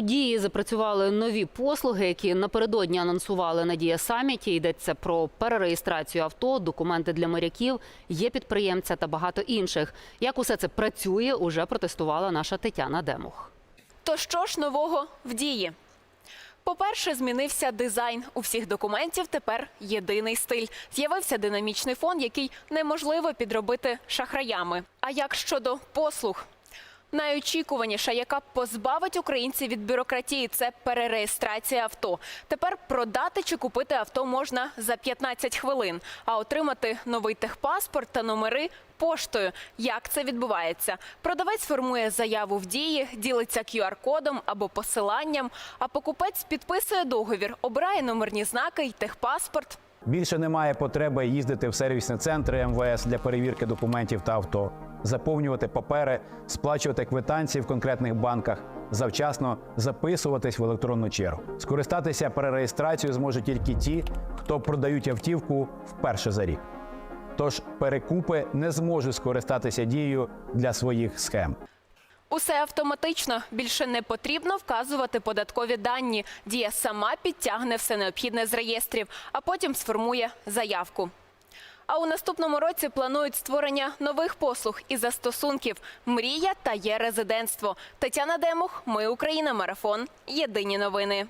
У дії запрацювали нові послуги, які напередодні анонсували на дія саміті. Йдеться про перереєстрацію авто, документи для моряків, є підприємця та багато інших. Як усе це працює, уже протестувала наша Тетяна Демух. То що ж нового в дії? По-перше, змінився дизайн. У всіх документів тепер єдиний стиль. З'явився динамічний фон, який неможливо підробити шахраями. А як щодо послуг? Найочікуваніша, яка позбавить українців від бюрократії, це перереєстрація авто. Тепер продати чи купити авто можна за 15 хвилин, а отримати новий техпаспорт та номери поштою. Як це відбувається? Продавець формує заяву в дії, ділиться QR-кодом або посиланням, а покупець підписує договір, обирає номерні знаки й техпаспорт. Більше немає потреби їздити в сервісні центри МВС для перевірки документів та авто, заповнювати папери, сплачувати квитанції в конкретних банках, завчасно записуватись в електронну чергу. Скористатися перереєстрацією зможуть тільки ті, хто продають автівку вперше за рік. Тож перекупи не зможуть скористатися дією для своїх схем. Усе автоматично. Більше не потрібно вказувати податкові дані. Дія сама підтягне все необхідне з реєстрів, а потім сформує заявку. А у наступному році планують створення нових послуг і застосунків Мрія та є резидентство. Тетяна Демух, Ми Україна, марафон. Єдині новини.